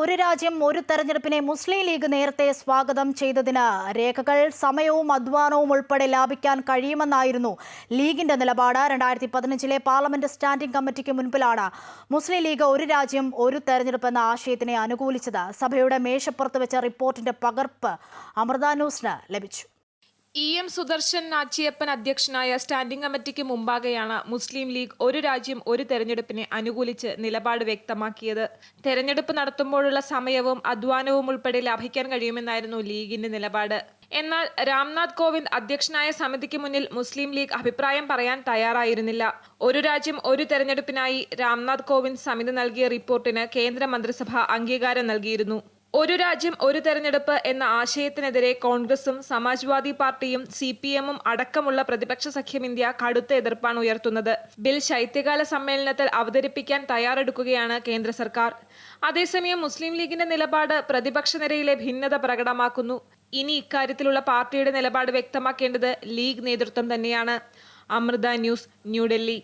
ഒരു രാജ്യം ഒരു തെരഞ്ഞെടുപ്പിനെ മുസ്ലിം ലീഗ് നേരത്തെ സ്വാഗതം ചെയ്തതിന് രേഖകൾ സമയവും അധ്വാനവും ഉൾപ്പെടെ ലാഭിക്കാൻ കഴിയുമെന്നായിരുന്നു ലീഗിന്റെ നിലപാട്. രണ്ടായിരത്തി പതിനഞ്ചിലെ പാർലമെന്റ് സ്റ്റാൻഡിംഗ് കമ്മിറ്റിക്ക് മുൻപിലാണ് മുസ്ലിം ലീഗ് ഒരു രാജ്യം ഒരു തെരഞ്ഞെടുപ്പ് എന്ന ആശയത്തിനെ അനുകൂലിച്ചത്. സഭയുടെ മേശപ്പുറത്ത് വെച്ച റിപ്പോർട്ടിന്റെ പകർപ്പ് അമൃത ന്യൂസിന് ലഭിച്ചു. ഇ എം സുദർശൻ നാച്ചിയപ്പൻ അധ്യക്ഷനായ സ്റ്റാൻഡിംഗ് കമ്മിറ്റിക്ക് മുമ്പാകെയാണ് മുസ്ലിം ലീഗ് ഒരു രാജ്യം ഒരു തെരഞ്ഞെടുപ്പിനെ അനുകൂലിച്ച് നിലപാട് വ്യക്തമാക്കിയത്. തെരഞ്ഞെടുപ്പ് നടത്തുമ്പോഴുള്ള സമയവും അധ്വാനവും ഉൾപ്പെടെ ലാഭിക്കാൻ കഴിയുമെന്നായിരുന്നു ലീഗിന്റെ നിലപാട്. എന്നാൽ രാംനാഥ് കോവിന്ദ് അധ്യക്ഷനായ സമിതിക്ക് മുന്നിൽ മുസ്ലിം ലീഗ് അഭിപ്രായം പറയാൻ തയ്യാറായിരുന്നില്ല. ഒരു രാജ്യം ഒരു തെരഞ്ഞെടുപ്പിനായി രാംനാഥ് കോവിന്ദ് സമിതി നൽകിയ റിപ്പോർട്ടിന് കേന്ദ്ര മന്ത്രിസഭ അംഗീകാരം നൽകിയിരുന്നു. ഒരു രാജ്യം ഒരു തെരഞ്ഞെടുപ്പ് എന്ന ആശയത്തിനെതിരെ കോൺഗ്രസും സമാജ്വാദി പാർട്ടിയും സി പി എമ്മും അടക്കമുള്ള പ്രതിപക്ഷ സഖ്യം ഇന്ത്യ കടുത്ത എതിർപ്പാണ് ഉയർത്തുന്നത്. ബിൽ ശൈത്യകാല സമ്മേളനത്തിൽ അവതരിപ്പിക്കാൻ തയ്യാറെടുക്കുകയാണ് കേന്ദ്ര സർക്കാർ. അതേസമയം മുസ്ലിം ലീഗിന്റെ നിലപാട് പ്രതിപക്ഷ നിരയിലെ ഭിന്നത പ്രകടമാക്കുന്നു. ഇനി ഇക്കാര്യത്തിലുള്ള പാർട്ടിയുടെ നിലപാട് വ്യക്തമാക്കേണ്ടത് ലീഗ് നേതൃത്വം തന്നെയാണ്. അമൃത ന്യൂസ് ന്യൂഡൽഹി